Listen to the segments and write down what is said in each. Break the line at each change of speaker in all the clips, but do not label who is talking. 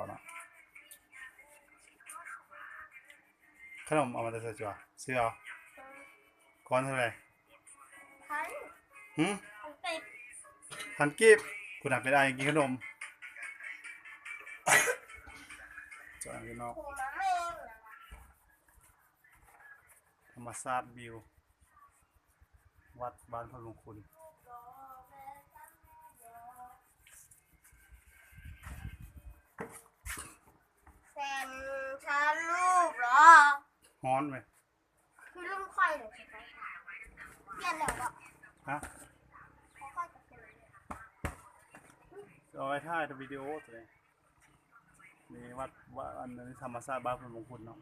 วเนาะขนมเอามาแต่ใส่จัวซื้อเอาก้อนเท่าไหร่
พัน
หืม
พันติด
พันกีบคุณหักไปได้กินขนมจอดกันนอก
หัวแม่งนะ
ธรรมศาสตร์วิว วัดบ้านพระลุงคุณ
แฟนฉันรูปเหรอ
ฮ้อนไหม
คือรุ่นค่อยเลยใช่ไหมเปลี่ยนแล้วอะ
ฮะ
เขาค่อยจะเปลี่ยน
เอาไว้ถ่ายแต่วิดีโอตัวนี้มีวัดว่าอันนี้ธรรมศาสตร์บ้านพระลุงคุณเนาะ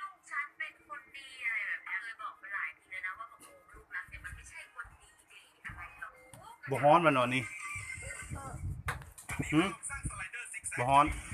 ลูกฉันเป็นคนดีอะไรแบบเนี้ยเคยบอกไปหลายทีแล้วนะว่าแบบโอ้ลูกรักเนี่ยมันไม่ใช่คนดีดีอะไรหรอก
บ่ฮ้อนมันเนาะนี่หืมบ่ฮ้อน
ว้ายว้าย